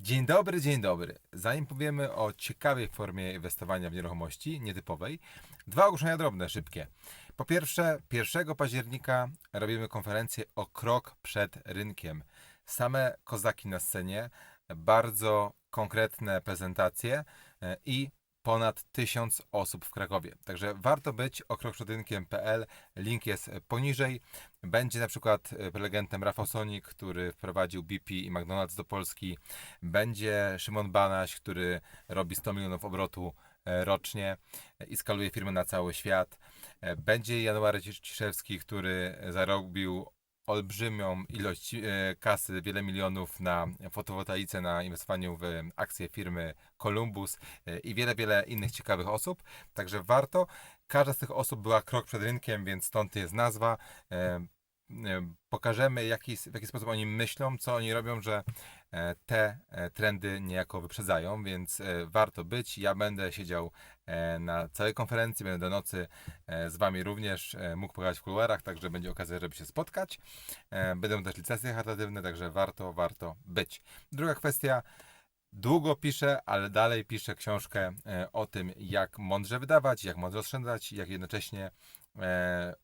Dzień dobry, dzień dobry. Zanim powiemy o ciekawej formie inwestowania w nieruchomości, nietypowej, dwa ogłoszenia drobne, szybkie. Po pierwsze, 1 października robimy konferencję o krok przed rynkiem. Same kozaki na scenie, bardzo konkretne prezentacje e, i ponad 1000 osób w Krakowie. Także warto być o krokszodynkiem.pl. Link jest poniżej. Będzie na przykład e, prelegentem Rafał Sonik, który wprowadził BP i McDonald's do Polski. Będzie Szymon Banaś, który robi 100 milionów obrotu e, rocznie i skaluje firmę na cały świat. E, Będzie January Ciszewski, który zarobił olbrzymią ilość e, kasy, wiele milionów na fotowoltaice, na inwestowaniu w akcje firmy Columbus e, i wiele, wiele innych ciekawych osób. Także warto. Każda z tych osób była krok przed rynkiem, więc stąd jest nazwa. E, Pokażemy, jaki, w jaki sposób oni myślą, co oni robią, że e, te e, trendy niejako wyprzedzają, więc e, warto być. Ja będę siedział na całej konferencji, będę do nocy z Wami również mógł pogadać w kuluarach, także będzie okazja, żeby się spotkać. Będą też licencje charytatywne, także warto, warto być. Druga kwestia. Długo piszę, ale dalej piszę książkę o tym, jak mądrze wydawać, jak mądrze oszczędzać, jak jednocześnie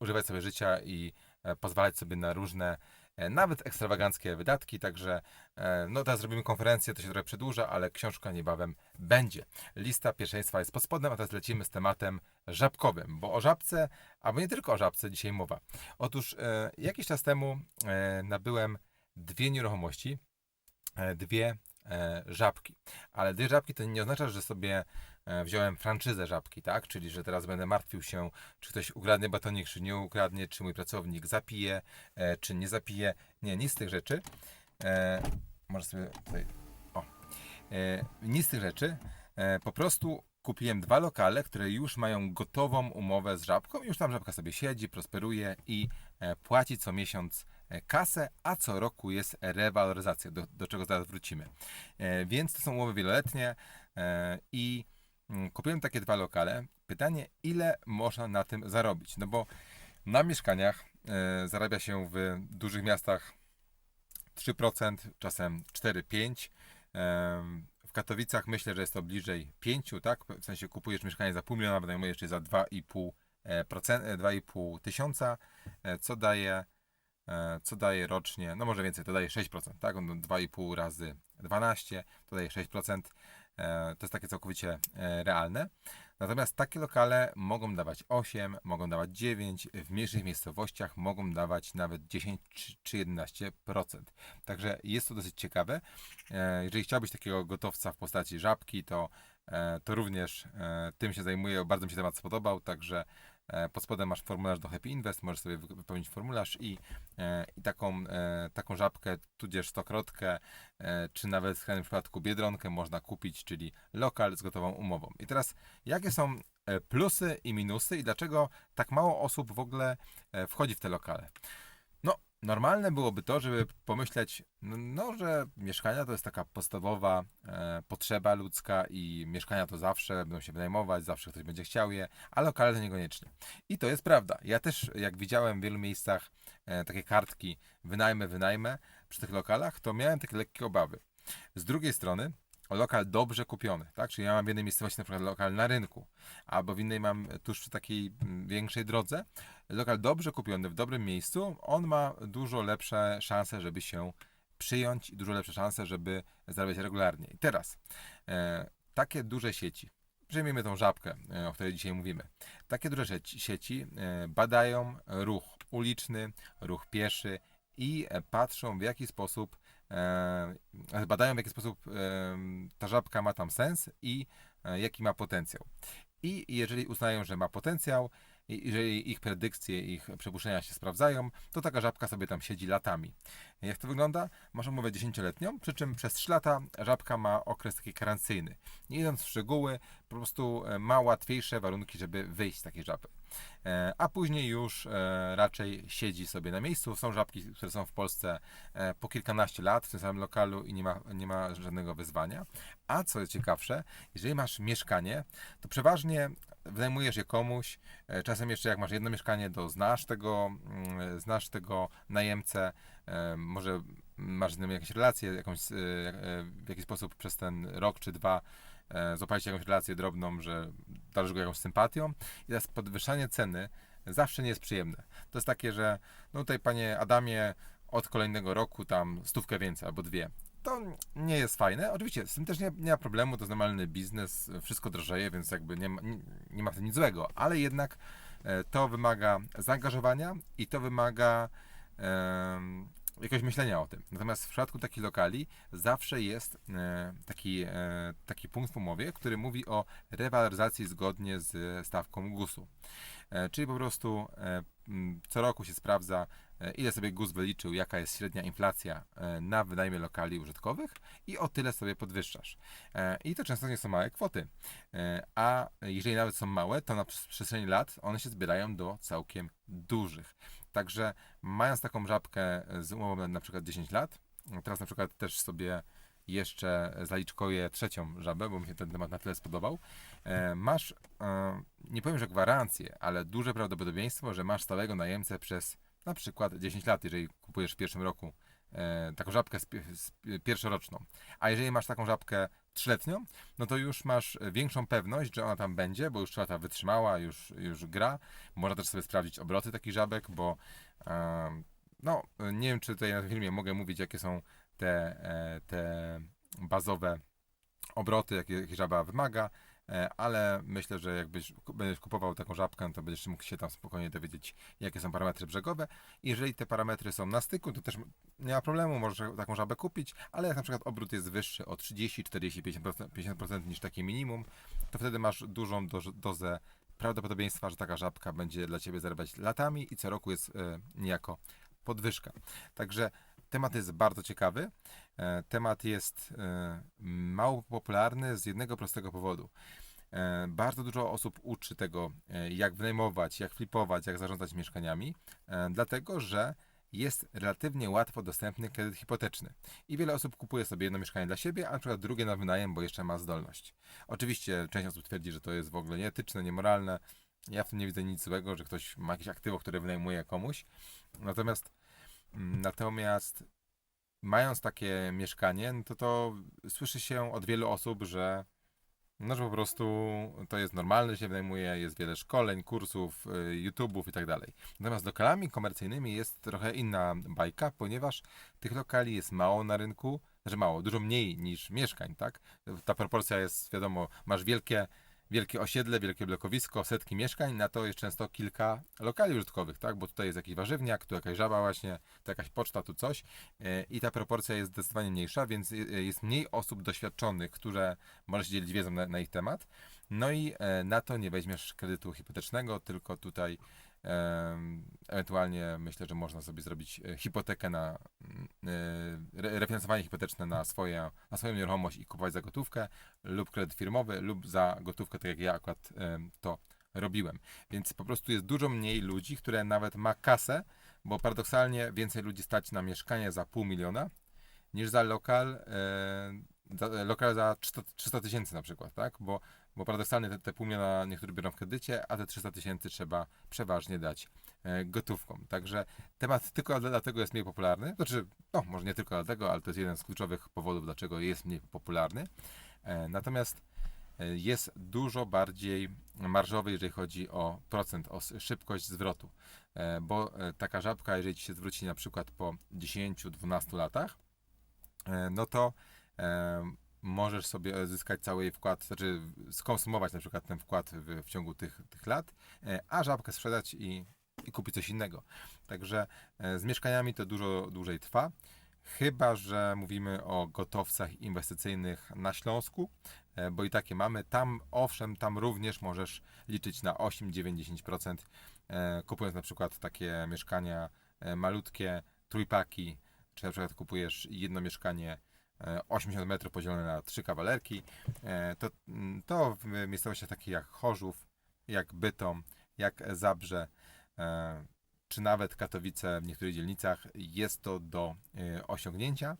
używać sobie życia i pozwalać sobie na różne, e, nawet ekstrawaganckie wydatki. Także e, no teraz robimy konferencję, to się trochę przedłuża, ale książka niebawem będzie. Lista pierwszeństwa jest pod spodem, a teraz lecimy z tematem żabkowym, bo o żabce, albo nie tylko o żabce dzisiaj mowa. Otóż e, jakiś czas temu e, nabyłem dwie nieruchomości, e, dwie e, żabki. Ale dwie żabki to nie oznacza, że sobie e, wziąłem franczyzę żabki, tak? Czyli, że teraz będę martwił się, czy ktoś ukradnie batonik, czy nie ukradnie, czy mój pracownik zapije, e, czy nie zapije. Nie, nic z tych rzeczy. E, może sobie tutaj. O. E, nic z tych rzeczy. E, po prostu kupiłem dwa lokale, które już mają gotową umowę z żabką. Już tam żabka sobie siedzi, prosperuje i e, płaci co miesiąc e, kasę, a co roku jest rewaloryzacja, do, do czego zaraz wrócimy. E, Więc to są umowy wieloletnie e, i mm, kupiłem takie dwa lokale. Pytanie, ile można na tym zarobić? No bo na mieszkaniach e, zarabia się w dużych miastach 3%, czasem 4-5%. Em, W Katowicach myślę, że jest to bliżej 5, tak? W sensie kupujesz mieszkanie za pół miliona, wynajmujesz je za 2,5 e, procent- e, 2,5 tysiąca, e, co daje, e, co daje rocznie, no może więcej, to daje 6%, tak? No 2,5 razy 12, to daje 6%. E, To jest takie całkowicie e, realne. Natomiast takie lokale mogą dawać 8, mogą dawać 9, w mniejszych miejscowościach mogą dawać nawet 10 czy- czy 11%. Także jest to dosyć ciekawe. E, Jeżeli chciałbyś takiego gotowca w postaci żabki, to, e, to również e, tym się zajmuję. Bardzo mi się temat spodobał, także e, pod spodem masz formularz do Happy Invest, możesz sobie wy- wypełnić formularz i, e, i taką, e, taką żabkę, tudzież stokrotkę, e, czy nawet w skrajnym przypadku biedronkę można kupić, czyli lokal z gotową umową. I teraz, jakie są e, plusy i minusy i dlaczego tak mało osób w ogóle e, wchodzi w te lokale? No, normalne byłoby to, żeby pomyśleć, no, no że mieszkania to jest taka podstawowa e, potrzeba ludzka i mieszkania to zawsze będą się wynajmować, zawsze ktoś będzie chciał je, a lokale to niekoniecznie. I to jest prawda. Ja też, jak widziałem w wielu miejscach e, takie kartki wynajmę, wynajmę przy tych lokalach, to miałem takie lekkie obawy. Z drugiej strony, lokal dobrze kupiony, tak? Czyli ja mam w jednej miejscowości na przykład lokal na rynku, albo w innej mam tuż przy takiej mm, większej drodze. Lokal dobrze kupiony w dobrym miejscu, on ma dużo lepsze szanse, żeby się przyjąć i dużo lepsze szanse, żeby zarabiać regularnie. I teraz, e, takie duże sieci, przyjmijmy tą żabkę, e, o której dzisiaj mówimy. Takie duże sieci, e, badają ruch uliczny, ruch pieszy i e, patrzą w jaki sposób e, badają w jaki sposób e, ta żabka ma tam sens i e, jaki ma potencjał. I jeżeli uznają, że ma potencjał, i jeżeli ich predykcje, ich przypuszczenia się sprawdzają, to taka żabka sobie tam siedzi latami. Jak to wygląda? Masz umowę 10-letnią, przy czym przez 3 lata żabka ma okres taki karencyjny. Nie idąc w szczegóły, po prostu e, ma łatwiejsze warunki, żeby wyjść z takiej żaby. E, A później już e, raczej siedzi sobie na miejscu. Są żabki, które są w Polsce po kilkanaście lat w tym samym lokalu i nie ma, nie ma żadnego wyzwania. A co ciekawsze, jeżeli masz mieszkanie, to przeważnie wynajmujesz je komuś. Czasem jeszcze jak masz jedno mieszkanie, to znasz tego, mm, znasz tego najemcę. E, Może masz z nim jakieś relacje, jakąś, e, e, w jakiś sposób przez ten rok czy dwa złapaliście jakąś relację drobną, że darzysz go jakąś sympatią i teraz podwyższanie ceny zawsze nie jest przyjemne. To jest takie, że no tutaj panie Adamie od kolejnego roku tam stówkę więcej albo dwie. To nie jest fajne. Oczywiście z tym też nie, nie ma problemu, to jest normalny biznes, wszystko drożeje, więc jakby nie ma, nie, nie ma w tym nic złego, ale jednak to wymaga zaangażowania i to wymaga jakiegoś myślenia o tym. Natomiast w przypadku takich lokali zawsze jest e, taki, e, taki punkt w umowie, który mówi o rewaloryzacji zgodnie z stawką GUS-u. E, czyli po prostu co roku się sprawdza, ile sobie GUS wyliczył, jaka jest średnia inflacja na wynajmie lokali użytkowych i o tyle sobie podwyższasz. I to często nie są małe kwoty. A jeżeli nawet są małe, to na przes- przestrzeni lat one się zbierają do całkiem dużych. Także mając taką żabkę z umową na, na przykład 10 lat, teraz na przykład też sobie jeszcze zaliczkuję trzecią żabę, bo mi się ten temat na tyle spodobał, e, masz, e, nie powiem, że gwarancję, ale duże prawdopodobieństwo, że masz stałego najemcę przez na przykład 10 lat, jeżeli kupujesz w pierwszym roku taką żabkę pierwszoroczną. A jeżeli masz taką żabkę trzyletnią, no to już masz większą pewność, że ona tam będzie, bo już 3 lata wytrzymała, już, już gra. Można też sobie sprawdzić obroty takich żabek, bo e, no, nie wiem, czy tutaj na tym filmie mogę mówić, jakie są te, e, te bazowe obroty, jakie, żaba wymaga, e, ale myślę, że jakbyś będziesz kupował taką żabkę, to będziesz mógł się tam spokojnie dowiedzieć, jakie są parametry brzegowe. Jeżeli te parametry są na styku, to też nie ma problemu, możesz taką żabę kupić, ale jak na przykład obrót jest wyższy o 30, 40, 50%, 50% niż takie minimum, to wtedy masz dużą dozę prawdopodobieństwa, że taka żabka będzie dla Ciebie zarabiać latami i co roku jest e, niejako podwyżka. Także temat jest bardzo ciekawy. E, temat jest e, mało popularny z jednego prostego powodu. E, Bardzo dużo osób uczy tego, jak wynajmować, jak flipować, jak zarządzać mieszkaniami, dlatego że jest relatywnie łatwo dostępny kredyt hipoteczny. I wiele osób kupuje sobie jedno mieszkanie dla siebie, a na przykład drugie na wynajem, bo jeszcze ma zdolność. Oczywiście część osób twierdzi, że to jest w ogóle nieetyczne, niemoralne. Ja w tym nie widzę nic złego, że ktoś ma jakieś aktywo, które wynajmuje komuś. Natomiast, natomiast mając takie mieszkanie, no to to słyszy się od wielu osób, że no, że po prostu to jest normalne, że się wynajmuje, jest wiele szkoleń, kursów, y, YouTube'ów i tak dalej. Natomiast lokalami komercyjnymi jest trochę inna bajka, ponieważ tych lokali jest mało na rynku, znaczy mało, dużo mniej niż mieszkań, tak? Ta proporcja jest, wiadomo, masz wielkie, wielkie osiedle, wielkie blokowisko, setki mieszkań, na to jest często kilka lokali użytkowych, tak? Bo tutaj jest jakiś warzywniak, tu jakaś żaba właśnie, tu jakaś poczta, tu coś y, i ta proporcja jest zdecydowanie mniejsza, więc y, jest mniej osób doświadczonych, które może się dzielić wiedzą na, na ich temat. No i e, na to nie weźmiesz kredytu hipotecznego, tylko tutaj ewentualnie myślę, że można sobie zrobić e, hipotekę na mm, e, re- refinansowanie hipoteczne na, swoje, na swoją nieruchomość i kupować za gotówkę lub kredyt firmowy lub za gotówkę, tak jak ja akurat to robiłem. Więc po prostu jest dużo mniej ludzi, które nawet ma kasę, bo paradoksalnie więcej ludzi stać na mieszkanie za pół miliona niż za lokal, e, lokal za 300 300 tysięcy na przykład, tak? Bo, bo paradoksalnie te, te pół miliona niektórzy biorą w kredycie, a te 300 tysięcy trzeba przeważnie dać e, gotówką. Także temat tylko dla- dlatego jest mniej popularny. Znaczy, no może nie tylko dlatego, ale to jest jeden z kluczowych powodów, dlaczego jest mniej popularny. E, natomiast e, jest dużo bardziej marżowy, jeżeli chodzi o procent, o szybkość zwrotu. Bo taka żabka, jeżeli ci się zwróci na przykład po 10-12 latach, no to możesz sobie zyskać cały jej wkład, znaczy skonsumować na przykład ten wkład w, w ciągu tych, tych lat, e, a żabkę sprzedać i, i kupić coś innego. Także e, z mieszkaniami to dużo dłużej trwa. Chyba, że mówimy o gotowcach inwestycyjnych na Śląsku, e, bo i takie mamy. Tam, owszem, tam również możesz liczyć na 8, 9, 10%, e, kupując na przykład takie mieszkania malutkie, trójpaki, czy na przykład kupujesz jedno mieszkanie 80 metrów podzielone na trzy kawalerki, e, to, mm, to w miejscowościach takich jak Chorzów, jak Bytom, jak Zabrze, e, czy nawet Katowice w niektórych dzielnicach jest to do e, osiągnięcia.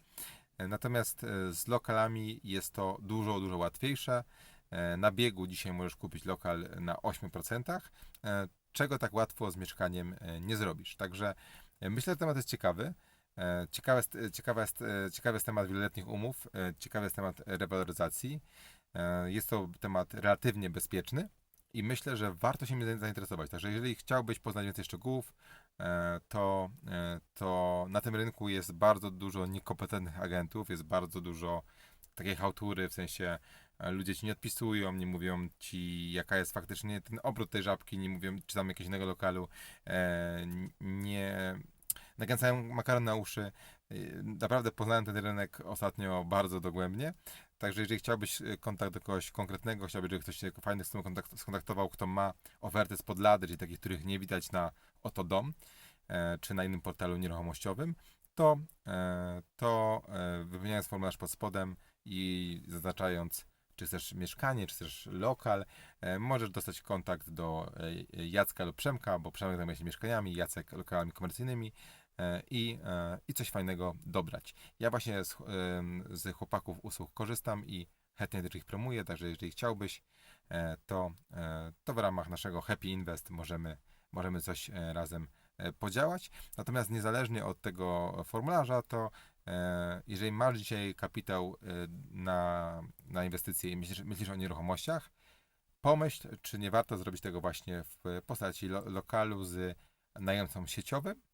E, Natomiast e, z lokalami jest to dużo, dużo łatwiejsze. E, Na biegu dzisiaj możesz kupić lokal na 8%, e, czego tak łatwo z mieszkaniem e, nie zrobisz. Także e, myślę, że temat jest ciekawy. E, Ciekawy jest, ciekawy, jest, e, ciekawy jest temat wieloletnich umów, e, ciekawy jest temat rewaloryzacji. E, Jest to temat relatywnie bezpieczny i myślę, że warto się nim zainteresować. Także jeżeli chciałbyś poznać więcej szczegółów, e, to, e, to na tym rynku jest bardzo dużo niekompetentnych agentów, jest bardzo dużo takiej hałtury, w sensie e, ludzie ci nie odpisują, nie mówią ci jaka jest faktycznie ten obrót tej żabki, nie mówią czy tam jakiegoś innego lokalu, e, nie nakręcają makaron na uszy. E, Naprawdę poznałem ten rynek ostatnio bardzo dogłębnie. Także jeżeli chciałbyś e, kontakt do kogoś konkretnego, chciałbyś, żeby ktoś się fajny z tym kontakt, skontaktował, kto ma oferty spod lady, czyli takich, których nie widać na oto dom, e, czy na innym portalu nieruchomościowym, to, e, to e, wypełniając formularz pod spodem i zaznaczając, czy chcesz mieszkanie, czy też lokal, możesz dostać kontakt do Jacka lub Przemka, bo Przemek zajmuje się mieszkaniami, Jacek lokalami komercyjnymi i, e, i coś fajnego dobrać. Ja właśnie z, em, z chłopaków usług korzystam i chętnie też ich promuję, także jeżeli chciałbyś, e, to, e, to w ramach naszego Happy Invest możemy, możemy coś e, razem e, podziałać. Natomiast niezależnie od tego formularza, to e, jeżeli masz dzisiaj kapitał e, na, na inwestycje i myślisz, myślisz o nieruchomościach, pomyśl, czy nie warto zrobić tego właśnie w postaci lo, lokalu z najemcą sieciowym e, e,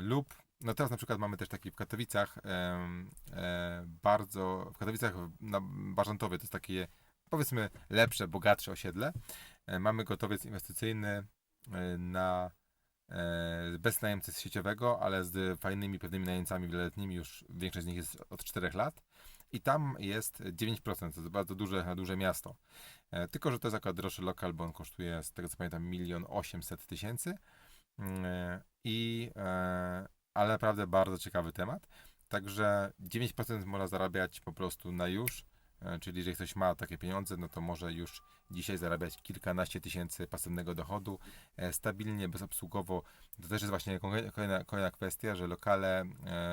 lub no teraz na przykład mamy też taki w Katowicach e, bardzo, w Katowicach na Barzantowie to jest takie powiedzmy lepsze, bogatsze osiedle. E, mamy gotowiec inwestycyjny e, na e, bez najemcy sieciowego, ale z fajnymi pewnymi najemcami wieloletnimi, już większość z nich jest od 4 lat. I tam jest 9%, to jest bardzo duże, duże miasto. E, tylko, że to jest akurat droższy lokal, bo on kosztuje, z tego co pamiętam, milion 800 tysięcy. Mm, e, I, e, ale naprawdę bardzo ciekawy temat. Także 9% można zarabiać po prostu na już. E, Czyli jeżeli ktoś ma takie pieniądze, no to może już dzisiaj zarabiać kilkanaście tysięcy pasywnego dochodu stabilnie, bezobsługowo. To też jest właśnie kolejna, kolejna- kwestia, że lokale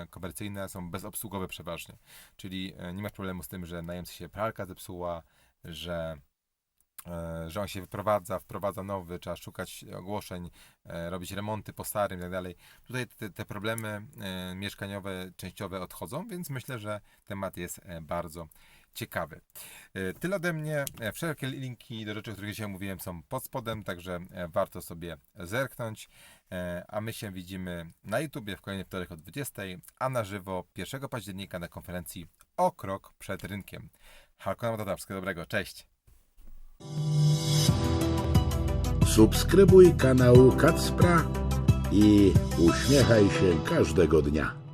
komercyjne są bezobsługowe przeważnie. Czyli nie masz problemu z tym, że najemcy się pralka zepsuła, że, że on się wyprowadza, wprowadza nowy, trzeba szukać ogłoszeń, e, robić remonty po starym i tak dalej. Tutaj te, te problemy e, mieszkaniowe częściowe odchodzą, więc myślę, że temat jest e, bardzo ciekawy. E, Tyle ode mnie. E, Wszelkie linki do rzeczy, o których dzisiaj mówiłem, są pod spodem, także e, warto sobie zerknąć. E, A my się widzimy na YouTubie w kolejny wtorek o 20, a na żywo 1 października na konferencji o krok przed rynkiem. Dodawskiego, wszystkiego dobrego, cześć! Subskrybuj kanał Kacpra i uśmiechaj się każdego dnia.